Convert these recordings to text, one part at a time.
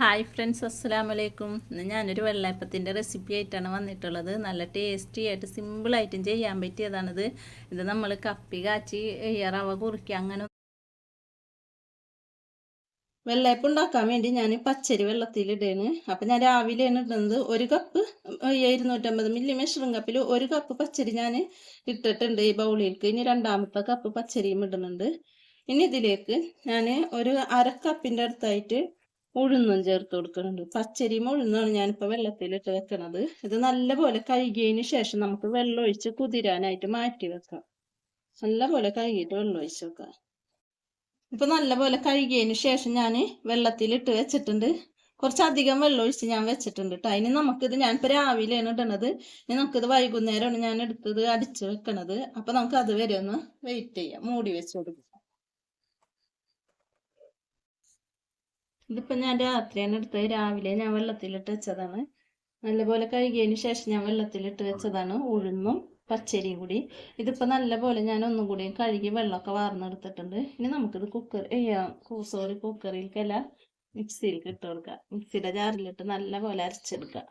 Hi friends അസ്സലാമലൈക്കും. ഇന്ന് ഞാനൊരു വെള്ളയപ്പത്തിന്റെ റെസിപ്പി ആയിട്ടാണ് വന്നിട്ടുള്ളത്. നല്ല ടേസ്റ്റി ആയിട്ട് സിമ്പിളായിട്ടും ചെയ്യാൻ പറ്റിയതാണിത്. ഇത് നമ്മൾ കപ്പി കാച്ചി റവ കുറുക്കി അങ്ങനെ വെള്ളയപ്പം ഉണ്ടാക്കാൻ വേണ്ടി ഞാൻ പച്ചരി വെള്ളത്തിലിടുകയാണ് അപ്പം ഞാൻ രാവിലെയാണ് ഇടുന്നത് ഒരു കപ്പ് ഇരുന്നൂറ്റമ്പത് മില്ലി മെഷറിംഗ് കപ്പിൽ ഒരു കപ്പ് പച്ചരി ഞാൻ ഇട്ടിട്ടുണ്ട് ഈ ബൗളിലേക്ക് ഇനി രണ്ടാമത്തെ കപ്പ് പച്ചരിയും ഇടുന്നുണ്ട്. ഇനി ഇതിലേക്ക് ഞാൻ ഒരു അര കപ്പിന്റെ അടുത്തായിട്ട് ഉഴുന്നും ചേർത്ത് കൊടുക്കുന്നുണ്ട്. പച്ചരിയും ഉഴുന്നാണ് ഞാനിപ്പോൾ വെള്ളത്തിലിട്ട് വെക്കണത്. ഇത് നല്ലപോലെ കഴുകിയതിന് ശേഷം നമുക്ക് വെള്ളം ഒഴിച്ച് കുതിരാനായിട്ട് മാറ്റി വെക്കാം. നല്ലപോലെ കഴുകിയിട്ട് വെള്ളം ഒഴിച്ച് വെക്കാം. ഇപ്പൊ നല്ലപോലെ കഴുകിയതിന് ശേഷം ഞാൻ വെള്ളത്തിലിട്ട് വെച്ചിട്ടുണ്ട്. കുറച്ചധികം വെള്ളം ഒഴിച്ച് ഞാൻ വെച്ചിട്ടുണ്ട് കേട്ടോ അതിന് നമുക്കിത് ഞാനിപ്പോൾ രാവിലെയാണ് ഇടണത്. ഇനി നമുക്കിത് വൈകുന്നേരമാണ് ഞാൻ എടുത്തത് അടിച്ച് വെക്കണത്. അപ്പം നമുക്ക് അത് വരെ ഒന്ന് വെയിറ്റ് ചെയ്യാം. മൂടി വെച്ച് കൊടുക്കാം. ഇതിപ്പോ ഞാൻ രാത്രിയാണ് എടുത്തത്. രാവിലെ ഞാൻ വെള്ളത്തിലിട്ട് വെച്ചതാണ്. നല്ലപോലെ കഴുകിയതിന് ശേഷം ഞാൻ വെള്ളത്തിലിട്ട് വെച്ചതാണ്. ഉഴുന്നും പച്ചരിയും കൂടി. ഇതിപ്പോ നല്ലപോലെ ഞാൻ ഒന്നും കൂടി കഴുകി വെള്ളമൊക്കെ വാർന്നെടുത്തിട്ടുണ്ട്. ഇനി നമുക്കിത് കുക്കർ സോറി കുക്കറിലേക്കല്ല മിക്സിയിലേക്ക് ഇട്ട് കൊടുക്കുക മിക്സിയുടെ ജാറിലിട്ട് നല്ലപോലെ അരച്ചെടുക്കുക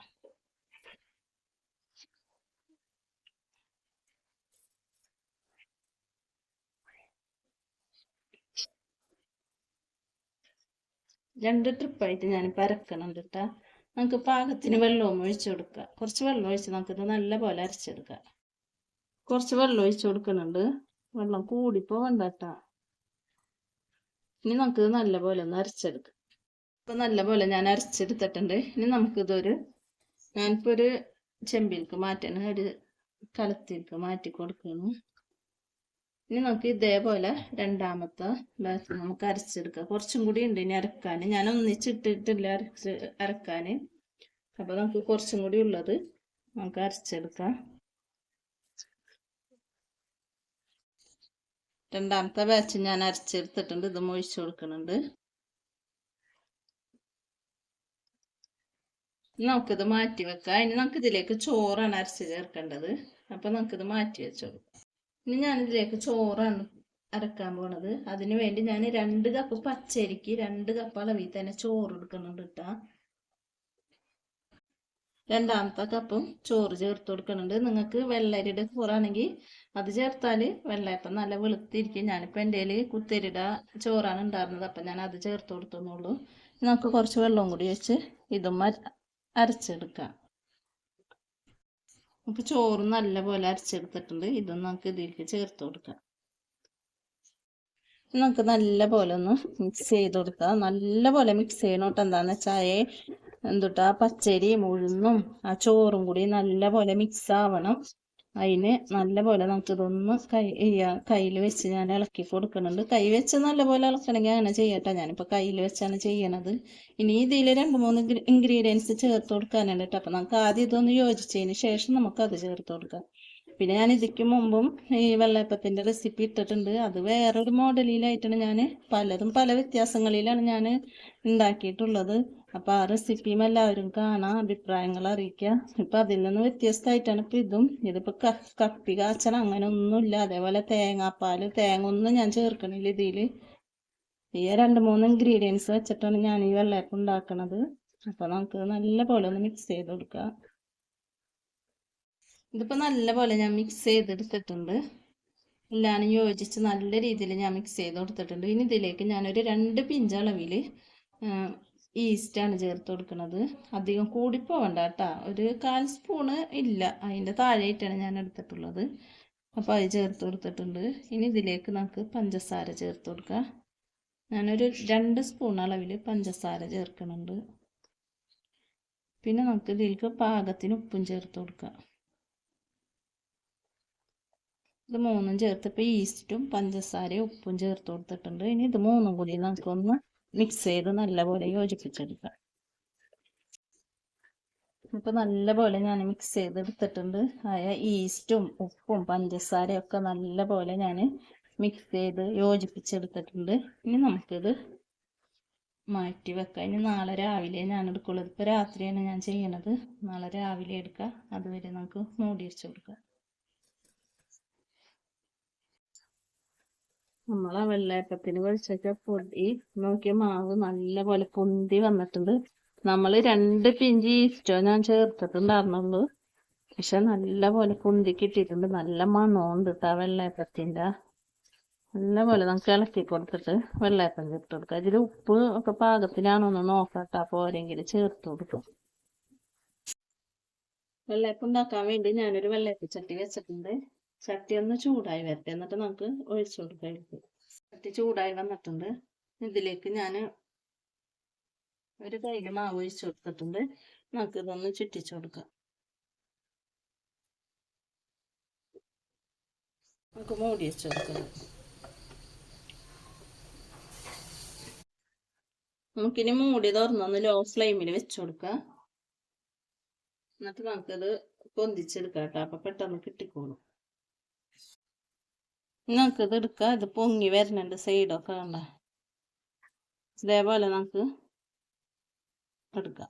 രണ്ട് ട്രിപ്പായിട്ട് ഞാൻ പരക്കണം കേട്ടോ നമുക്ക് പാകത്തിന് വെള്ളവും ഒഴിച്ചു കൊടുക്കുക കുറച്ച് വെള്ളം ഒഴിച്ച് നമുക്കിത് നല്ല പോലെ അരച്ചെടുക്കാം. കുറച്ച് വെള്ളം ഒഴിച്ചു കൊടുക്കുന്നുണ്ട് വെള്ളം കൂടിപ്പോവണ്ട കേട്ടോ ഇനി നമുക്കിത് നല്ല പോലെ ഒന്ന് അരച്ചെടുക്കാം. ഇപ്പം നല്ലപോലെ ഞാൻ അരച്ചെടുത്തിട്ടുണ്ട്. ഇനി നമുക്കിതൊരു ഞാനിപ്പോൾ ഒരു ചെമ്പിലേക്ക് മാറ്റാൻ ഒരു കലത്തിലേക്ക് മാറ്റി കൊടുക്കുന്നു ഇനി നമുക്ക് ഇതേപോലെ രണ്ടാമത്തെ ബാച്ച് നമുക്ക് അരച്ചെടുക്കാം. കുറച്ചും കൂടി ഉണ്ട് ഇനി അരക്കാൻ. ഞാൻ ഒന്നിച്ചിട്ടിട്ടില്ല അരച്ച് അരക്കാൻ. അപ്പോൾ നമുക്ക് കുറച്ചും കൂടി ഉള്ളത് നമുക്ക് അരച്ചെടുക്കാം. രണ്ടാമത്തെ ബാച്ച് ഞാൻ അരച്ചെടുത്തിട്ടുണ്ട്. ഇത് മൊഴിച്ചു കൊടുക്കുന്നുണ്ട്. നമുക്കിത് മാറ്റി വെക്കാം. ഇനി നമുക്ക് ഇതിലേക്ക് ചോറാണ് അരച്ച് ചേർക്കേണ്ടത്. അപ്പം നമുക്കിത് മാറ്റി വെച്ചോളൂ. ഇനി ഞാനിതിലേക്ക് ചോറാണ് അരക്കാൻ പോണത്. അതിനു വേണ്ടി ഞാൻ രണ്ട് കപ്പ് പച്ചരിക്ക് രണ്ട് കപ്പ് അളവിൽ തന്നെ ചോറ് എടുക്കുന്നുണ്ട് കേട്ടാ രണ്ടാമത്തെ കപ്പും ചോറ് ചേർത്ത് കൊടുക്കുന്നുണ്ട്. നിങ്ങൾക്ക് വെള്ളരിയുടെ ചോറാണെങ്കിൽ അത് ചേർത്താൽ വെള്ളയപ്പം നല്ല വെളുത്തിരിക്കും. ഞാനിപ്പോൾ എന്റെ കയ്യിൽ കുത്തരിയുടെ ചോറാണ് ഉണ്ടായിരുന്നത് അപ്പം ഞാൻ അത് ചേർത്ത് കൊടുത്തുന്നുള്ളൂ നമുക്ക് കുറച്ച് വെള്ളം കൂടി വെച്ച് ഇതും അരച്ചെടുക്കാം. നമുക്ക് ചോറ് നല്ലപോലെ അരച്ചെടുത്തിട്ടുണ്ട്. ഇത് നമുക്ക് ഇതിലേക്ക് ചേർത്ത് കൊടുക്കാം. നമുക്ക് നല്ലപോലെ ഒന്ന് മിക്സ് ചെയ്ത് കൊടുക്കാം. നല്ലപോലെ മിക്സ് ചെയ്യണം കേട്ടോ. എന്താണെന്ന് വെച്ചാൽ എന്തുട്ടാ? പച്ചരിയും ഉഴുന്നും ആ ചോറും കൂടി നല്ലപോലെ മിക്സ് ആവണം. അതിന് നല്ലപോലെ നമുക്കിതൊന്ന് കൈ കയ്യിൽ വെച്ച് ഞാൻ ഇളക്കി കൊടുക്കുന്നുണ്ട്. കൈ വെച്ച് നല്ലപോലെ ഇളക്കണമെങ്കിൽ അങ്ങനെ ചെയ്യട്ടെ. ഞാനിപ്പോൾ കയ്യിൽ വെച്ചാണ് ചെയ്യണത്. ഇനി ഇതിൽ രണ്ട് മൂന്ന് ഇൻഗ്രീഡിയൻസ് ചേർത്ത് കൊടുക്കാനുണ്ട് കേട്ടോ. അപ്പം നമുക്ക് ആദ്യം ഇതൊന്ന് യോജിച്ചതിന് ശേഷം നമുക്കത് ചേർത്ത് കൊടുക്കാം. പിന്നെ ഞാൻ ഇതിക്ക് മുമ്പും ഈ വെള്ളയപ്പത്തിന്റെ റെസിപ്പി ഇട്ടിട്ടുണ്ട്. അത് വേറൊരു മോഡലിലായിട്ടാണ് ഞാൻ പലതും പല വ്യത്യാസങ്ങളിലാണ് ഞാൻ ഉണ്ടാക്കിയിട്ടുള്ളത്. അപ്പോൾ ആ റെസിപ്പിയും എല്ലാവരും കാണാം അഭിപ്രായങ്ങൾ അറിയിക്കുക. ഇപ്പം അതിൽ നിന്ന് വ്യത്യസ്തമായിട്ടാണ് ഇപ്പം ഇതും. ഇതിപ്പോൾ കപ്പി കാച്ചണം അങ്ങനെ ഒന്നുമില്ല അതേപോലെ തേങ്ങാപ്പാൽ തേങ്ങ ഒന്നും ഞാൻ ചേർക്കണില്ല ഇതിൽ ഈ രണ്ട് മൂന്ന് ഇൻഗ്രീഡിയൻസ് വെച്ചിട്ടാണ് ഞാൻ ഈ വെള്ളയപ്പം ഉണ്ടാക്കണത്. അപ്പോൾ നമുക്ക് നല്ല പോലെ ഒന്ന് മിക്സ് ചെയ്ത് കൊടുക്കുക ഇതിപ്പോൾ നല്ലപോലെ ഞാൻ മിക്സ് ചെയ്തെടുത്തിട്ടുണ്ട്. എല്ലാവരും യോജിച്ച് നല്ല രീതിയിൽ ഞാൻ മിക്സ് ചെയ്ത് കൊടുത്തിട്ടുണ്ട്. ഇനി ഇതിലേക്ക് ഞാനൊരു രണ്ട് പിഞ്ചളവിൽ ഈസ്റ്റാണ് ചേർത്ത് കൊടുക്കുന്നത്. അധികം കൂടിപ്പോവണ്ട കേട്ടോ. ഒരു കാൽ സ്പൂണ് ഇല്ല. അതിന്റെ താഴെയായിട്ടാണ് ഞാൻ എടുത്തിട്ടുള്ളത്. അപ്പോൾ അത് ചേർത്ത് കൊടുത്തിട്ടുണ്ട്. ഇനി ഇതിലേക്ക് നമുക്ക് പഞ്ചസാര ചേർത്ത് കൊടുക്കാം. ഞാനൊരു രണ്ട് സ്പൂൺ അളവിൽ പഞ്ചസാര ചേർക്കുന്നുണ്ട്. പിന്നെ നമുക്ക് ഇതിലേക്ക് പാകത്തിന് ഉപ്പും ചേർത്ത് കൊടുക്കാം. ഇത് മൂന്നും ചേർത്ത് ഇപ്പം ഈസ്റ്റും പഞ്ചസാരയും ഉപ്പും ചേർത്ത് കൊടുത്തിട്ടുണ്ട്. ഇനി ഇത് മൂന്നും കൂടി നമുക്കൊന്ന് മിക്സ് ചെയ്ത് നല്ലപോലെ യോജിപ്പിച്ചെടുക്കാം. ഇപ്പം നല്ലപോലെ ഞാൻ മിക്സ് ചെയ്തെടുത്തിട്ടുണ്ട്. ആയ ഈസ്റ്റും ഉപ്പും പഞ്ചസാരയും ഒക്കെ നല്ലപോലെ ഞാൻ മിക്സ് ചെയ്ത് യോജിപ്പിച്ചെടുത്തിട്ടുണ്ട്. ഇനി നമുക്കിത് മാറ്റി വെക്കാം. ഇനി നാളെ രാവിലെ ഞാൻ എടുക്കുള്ളൂ. ഇപ്പോൾ രാത്രിയാണ് ഞാൻ ചെയ്യണത് നാളെ രാവിലെ എടുക്കാം. അതുവരെ നമുക്ക് മൂടി വെച്ച് കൊടുക്കാം. നമ്മളെ വെള്ളയപ്പത്തിന് കുഴച്ചൊക്കെ പൊടി നോക്കിയ മാവ് നല്ലപോലെ പൊന്തി വന്നിട്ടുണ്ട്. നമ്മൾ രണ്ട് പിഞ്ച് ഈസ്റ്റോ ഞാൻ ചേർത്തിട്ടുണ്ടായിരുന്നുള്ളൂ. പക്ഷെ നല്ലപോലെ പൊന്തി കിട്ടിയിട്ടുണ്ട്. നല്ല മണമുണ്ട് കേട്ടോ വെള്ളയപ്പത്തിന്റെ. നല്ലപോലെ നമുക്ക് ഇളക്കി കൊടുത്തിട്ട് വെള്ളയപ്പം ചേർത്ത് കൊടുക്കുക ഇതിൽ ഉപ്പ് ഒക്കെ പാകത്തിനാണോ എന്ന് നോക്കട്ടെ ഓരെങ്കിലും ചേർത്ത് കൊടുക്കും. വെള്ളയപ്പം ഉണ്ടാക്കാൻ വേണ്ടി ഞാനൊരു വെള്ളയപ്പ ചട്ടി വെച്ചിട്ടുണ്ട്. ചട്ടി ഒന്ന് ചൂടായി വരട്ടെ. എന്നിട്ട് നമുക്ക് ഒഴിച്ചു കൊടുക്കാം. ചട്ടി ചൂടായി വന്നിട്ടുണ്ട്. ഇതിലേക്ക് ഞാൻ ഒരു കൈ മാവ് ഒഴിച്ചു കൊടുത്തിട്ടുണ്ട്. നമുക്ക് ഇതൊന്ന് ചുറ്റിച്ചു കൊടുക്കാം. നമുക്ക് മൂടി വെച്ച് കൊടുക്കാം. നമുക്കിനി മൂടി തുറന്നൊന്ന് ലോ ഫ്ലെയിമിൽ വെച്ച് കൊടുക്കാം. എന്നിട്ട് നമുക്കത് പൊന്തിച്ചെടുക്കാം കേട്ടോ. അപ്പൊ പെട്ടെന്ന് കിട്ടിക്കോളും. നമുക്കിത് എടുക്കുക ഇത് പൊങ്ങി വരുന്നുണ്ട് സൈഡൊക്കെ കണ്ട. ഇതേപോലെ നമുക്ക് എടുക്കാം.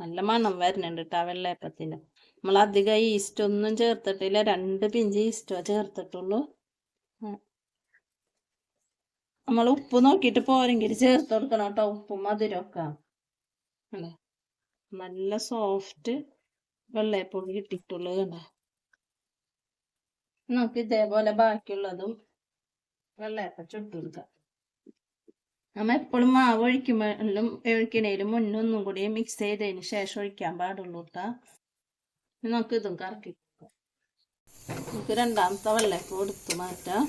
നല്ല മണം വരുന്നുണ്ട് കേട്ടോ വെള്ളയപ്പത്തിന്. നമ്മൾ അധികം ഈസ്റ്റ് ഒന്നും ചേർത്തിട്ടില്ല രണ്ട് പിഞ്ച് ഈസ്റ്റോ ചേർത്തിട്ടുള്ളൂ. നമ്മൾ ഉപ്പ് നോക്കിയിട്ട് പോരെങ്കിൽ ചേർത്ത് കൊടുക്കണം കേട്ടോ ഉപ്പും മധുരമൊക്കെ നല്ല സോഫ്റ്റ് വെള്ളയപ്പൊടി കിട്ടിയിട്ടുള്ളത് കണ്ട. നമുക്ക് ഇതേപോലെ ബാക്കിയുള്ളതും വെള്ളയപ്പം ചുട്ട് കൊടുക്കാം. നമ്മ എപ്പോഴും മാവ് ഒഴിക്കുമ്പോഴും ഒഴിക്കണേലും മുന്നൊന്നും കൂടി മിക്സ് ചെയ്തതിന് ശേഷം ഒഴിക്കാൻ പാടുള്ളൂ കേട്ടാ നമുക്ക് ഇതും കറക്കി നമുക്ക് രണ്ടാമത്തെ വെള്ളയപ്പം എടുത്ത് മാറ്റാം.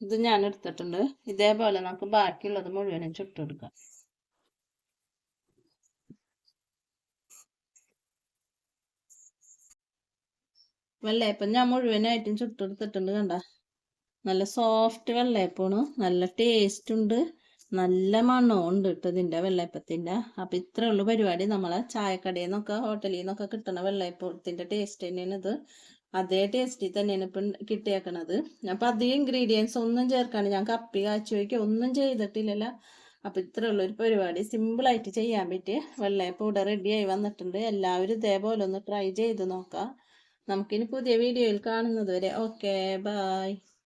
ഇത് ഞാൻ എടുത്തിട്ടുണ്ട്. ഇതേപോലെ നമുക്ക് ബാക്കിയുള്ളത് മുഴുവനും ചുട്ടെടുക്കാം വെള്ളയപ്പം ഞാൻ മുഴുവനായിട്ടും ചുട്ടെടുത്തിട്ടുണ്ട് കണ്ട. നല്ല സോഫ്റ്റ് വെള്ളയപ്പമാണ്. നല്ല ടേസ്റ്റ് ഉണ്ട്. നല്ല മണ്ണോ ഉണ്ട് കേട്ടോ ഇതിന്റെ വെള്ളയപ്പത്തിന്റെ. അപ്പം ഇത്രേ ഉള്ളൂ പരിപാടി. നമ്മളെ ചായക്കടയിൽ നിന്നൊക്കെ ഹോട്ടലിൽ നിന്നൊക്കെ കിട്ടണ വെള്ളയപ്പത്തിന്റെ ടേസ്റ്റ് തന്നെയാണ് ഇത്. അതേ ടേസ്റ്റിൽ തന്നെയാണ് ഇപ്പം കിട്ടിയേക്കണത്. അപ്പം അധികം ഇൻഗ്രീഡിയൻസ് ഒന്നും ചേർക്കാണ്ട് ഞാൻ കപ്പി കാച്ചു വയ്ക്കുക ഒന്നും ചെയ്തിട്ടില്ലല്ലോ. അപ്പം ഇത്ര ഉള്ളൊരു പരിപാടി. സിമ്പിളായിട്ട് ചെയ്യാൻ പറ്റിയ വെള്ളയപ്പം ഇവിടെ റെഡിയായി വന്നിട്ടുണ്ട്. എല്ലാവരും ഇതേപോലെ ഒന്ന് ട്രൈ ചെയ്ത് നോക്കാം. നമുക്കിനി പുതിയ വീഡിയോയിൽ കാണുന്നത് വരെ. Okay bye